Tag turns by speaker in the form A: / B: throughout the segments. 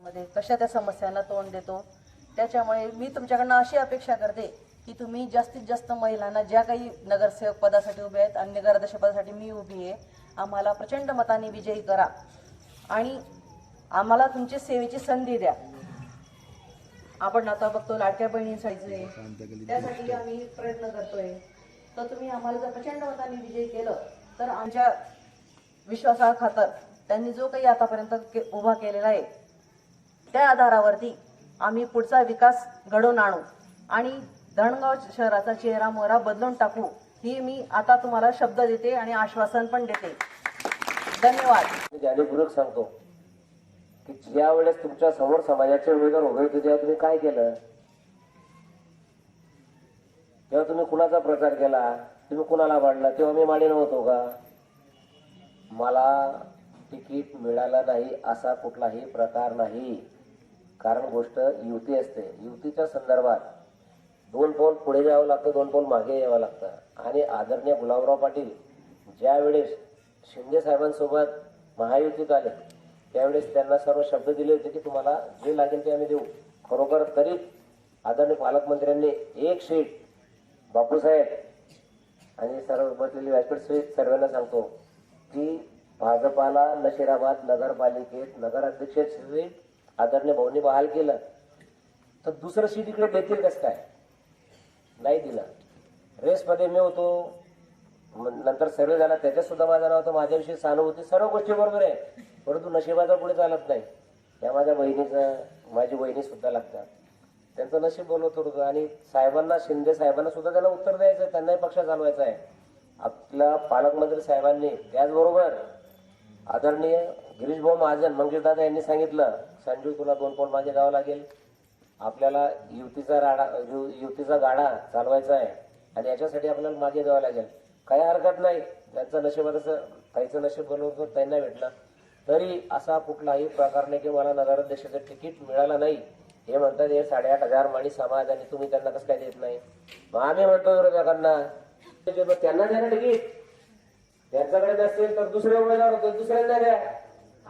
A: मध्ये कशा त्या समस्यांना तोंड देतो त्याच्यामुळे मी तुमच्याकडनं अशी अपेक्षा करते की तुम्ही जास्तीत जास्त महिलांना ज्या काही नगरसेवक पदासाठी उभे आहेत आणि नगराध्यक्ष पदासाठी मी उभी आहे आम्हाला प्रचंड मताने विजयी करा. आणि आम्हाला तुमची सेवेची संधी द्या. आपण आता बघतो लाडक्या बहिणींसाठी. त्यासाठी आम्ही प्रयत्न करतोय. तर तुम्ही आम्हाला जर प्रचंड मताने विजयी केलं तर आमच्या विश्वासाखातर त्यांनी जो काही आतापर्यंत के- उभा केलेला आहे त्या आधारावरती आम्ही पुढचा विकास घडवून आणू आणि धरणगाव शहराचा चेहरा मोहरा बदलून टाकू ही मी आता तुम्हाला शब्द देते आणि आश्वासन पण देते. धन्यवाद.
B: मी जाणीवपूर्वक सांगतो की ज्या वेळेस तुमच्यासमोर समाजाचे उमेदवार उभे होते तेव्हा तुम्ही काय केलं? तेव्हा तुम्ही कुणाचा प्रचार केला तुम्ही कुणाला वाढला तेव्हा मी माडी नव्हतो का? मला तिकीट मिळालं नाही असा कुठलाही प्रकार नाही. कारण गोष्ट युती असते. युतीच्या संदर्भात दोन पाऊल पुढे जावं लागतं दोन पाऊल मागे यावं लागतं. आणि आदरणीय गुलाबराव पाटील ज्यावेळेस शिंदे साहेबांसोबत महायुतीत आले त्यावेळेस त्यांना सर्व शब्द दिले होते की तुम्हाला जे लागेल ते आम्ही देऊ. खरोखर तरी आदरणीय पालकमंत्र्यांनी एक शीट बापूसाहेब आणि सर्व बसलेले व्यासपीठ सहित सर्वांना सांगतो की भाजपाला नशिराबाद नगरपालिकेत नगराध्यक्ष सीट आदरणीय भाऊंनी बहाल केलं तर दुसरं सीट इकडे देतील कसं काय? नाही दिलं. रेसमध्ये मी होतो नंतर सर्वे झाला त्याच्यात सुद्धा माझं नाव होतं माझ्याविषयी सहानुभूती सर्व गोष्टी बरोबर आहे परंतु नशिबाचा पुढे चालत नाही. त्या माझ्या बहिणीचं माझी बहिणी सुद्धा लागतात. त्यांचं नशीब बोलवत होतं आणि साहेबांना शिंदे साहेबांना सुद्धा त्यांना उत्तर द्यायचं आहे त्यांनाही पक्ष चालवायचा आहे. आपल्या पालकमंत्री साहेबांनी त्याचबरोबर आदरणीय गिरीशभाऊ महाजन मंगेशदादा यांनी सांगितलं संजू तुला दोन पॉईंट मागे द्यावं लागेल. आपल्याला युतीचा राडा यु- युतीचा गाडा चालवायचा आहे आणि याच्यासाठी आपल्याला मागे द्यावं लागेल. काही हरकत नाही. त्यांचं नशिबात असं काहीचं नशीब बनवतो त्यांना भेटलं तरी असा कुठलाही प्रकार नाही की मला नगराध्यक्षाचं तिकीट मिळालं नाही. हे म्हणतात हे साडेआठ हजार माणी समाज आणि तुम्ही त्यांना कसं काय देत नाही? मग आम्ही म्हणतो विरोधकांना त्यांना द्या ना तिकीट. त्यांच्याकडे नसेल तर दुसऱ्या उमेदवार होतो दुसऱ्यांना द्या.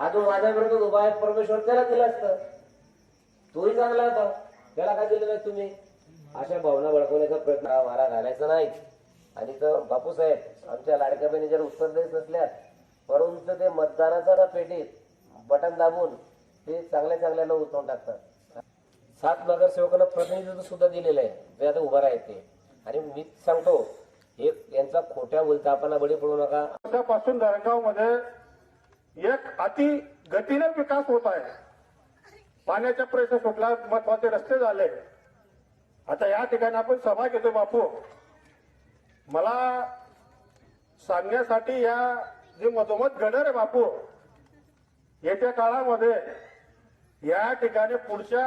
B: हा जो माझ्याबरोबर उभा आहे परमेश्वर त्याला दिलं असतं. तोही चांगला होता. त्याला काय दिलं नाही तुम्ही? अशा भावना बळकवण्याचा प्रयत्न हा मारा घालायचा नाही. आणि तर बापूसाहेब आमच्या लाडक्या बहिणी जर उत्तर देत नसल्या परंतु ते मतदानाचा ना पेटीत बटन दाबून ते चांगल्या चांगल्याला उतरून टाकतात. सात नगरसेवकांना प्रतिनिधित्व सुद्धा दिलेलं आहे. ते आता उभं राहते. आणि मी सांगतो हे यांचा खोट्या बोलतापणा बळी पडू नका.
C: पासून धरणगावमध्ये एक अति गतीने विकास होत आहे. पाण्याचा प्रश्न सुटला महत्त्वाचे रस्ते झाले. आता या ठिकाणी आपण सभा घेतो बापू. मला सांगण्यासाठी या जे मधोमध घडर आहे बापू येत्या काळामध्ये या ठिकाणी पुढच्या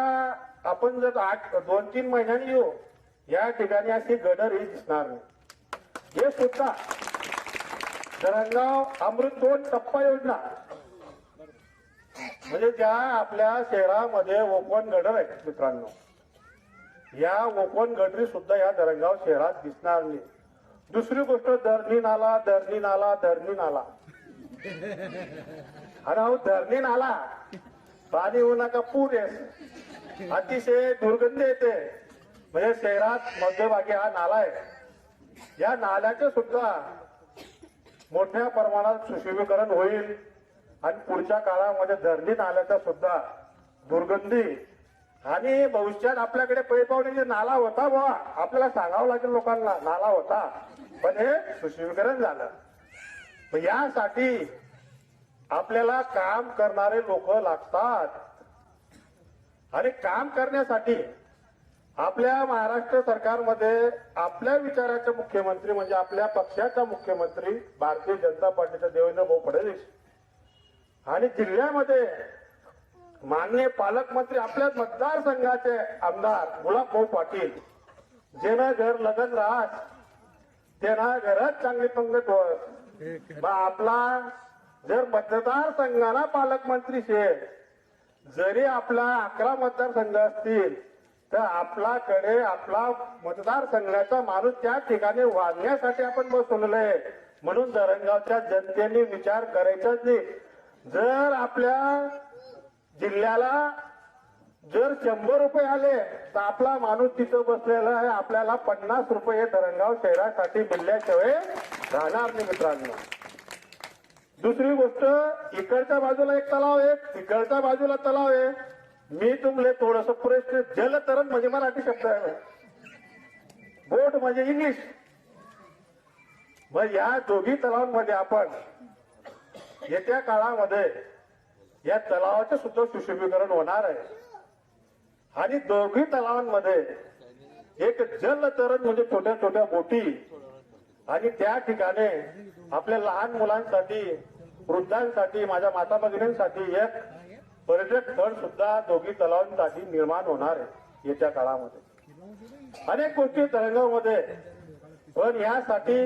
C: आपण जर आठ दोन तीन महिन्यांनी येऊ या ठिकाणी अशी गडर ही दिसणार नाही. हे सुद्धा धरणगाव अमृत दोन टप्पा योजना. म्हणजे ज्या आपल्या शहरामध्ये ओपन गडर आहेत मित्रांनो या ओपन गडरी सुद्धा या धरणगाव शहरात दिसणार नाही. दुसरी गोष्ट धरणी नाला धरणी नाला धरणी नाला. आणि अहो धरणी नाला पाणी होऊ नका पूर येस. अतिशय दुर्गंध येते. म्हणजे शहरात मध्यभागी हा नाला आहे. या नाल्याचे सुद्धा मोठ्या प्रमाणात सुशोभीकरण होईल. आणि पुढच्या काळामध्ये धरणी नाल्याचा सुद्धा दुर्गंधी आणि भविष्यात आपल्याकडे पैपावणीचे नाला होता बा आपल्याला सांगावं लागेल लोकांना नाला होता. पण हे सुशोभीकरण झालं. मग यासाठी आपल्याला काम करणारे लोक लागतात. आणि काम करण्यासाठी आपल्या महाराष्ट्र सरकारमध्ये आपल्या विचाराचे मुख्यमंत्री म्हणजे आपल्या पक्षाचा मुख्यमंत्री भारतीय जनता पार्टीचा देवेंद्र भाऊ फडणवीस आणि जिल्ह्यामध्ये माननीय पालकमंत्री आपल्या मतदारसंघाचे आमदार गुलाबभाऊ पाटील. जेना घर लगन राहत त्यांना घरात चांगली पंगत होत. आपला जर मतदारसंघाला पालकमंत्री शे जरी आपला अकरा मतदारसंघ असतील तर आपल्याकडे आपला मतदारसंघाचा माणूस त्या ठिकाणी वाढण्यासाठी आपण बसवलेलं आहे. म्हणून धरणगावच्या जनतेने विचार करायचाच नाही. जर आपल्या जिल्ह्याला जर शंभर रुपये आले तर आपला माणूस तिथं बसलेला आहे. आपल्याला पन्नास रुपये धरणगाव शहरासाठी मिळल्याशिवाय राहणार नाही मित्रांनो. दुसरी गोष्ट इकडच्या बाजूला एक तलाव आहे. तिकडच्या बाजूला तलाव आहे. मी तुमले थोडस प्रश्न जलतरण म्हणजे मराठी शब्द आहे. बोट म्हणजे इंग्लिश. मग या दोघी तलावांमध्ये आपण येत्या काळामध्ये या तलावाचे सुद्धा सुशोभीकरण होणार आहे. आणि दोघी तलावांमध्ये एक जलतरण म्हणजे छोट्या छोट्या बोटी आणि त्या ठिकाणी आपल्या लहान मुलांसाठी वृद्धांसाठी माझ्या माता भगिनींसाठी एक पर्यटक स्थळ सुद्धा दोघी तलावांसाठी निर्माण होणार आहे येत्या काळामध्ये. अनेक गोष्टी तरंगामध्ये पण यासाठी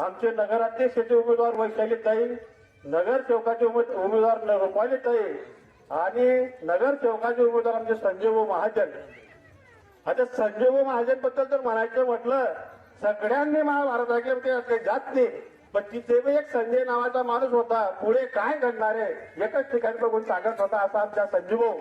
C: आमचे नगराध्यक्षाचे उमेदवार वैशालीताई नगरसेवकाचे उमेद- उमेदवार रुपालीताई आणि नगरसेवकाचे उमेदवार आमचे संजय व महाजन. आता संजय व महाजनबद्दल जर म्हणायचं म्हटलं सगळ्यांनी महाभारत ऐकलं जात नाही. पण तिथे एक संजय नावाचा माणूस होता. पुढे काय घडणार आहे? एकच ठिकाणी बघून सांगत होता असा आमच्या संजू भाऊ.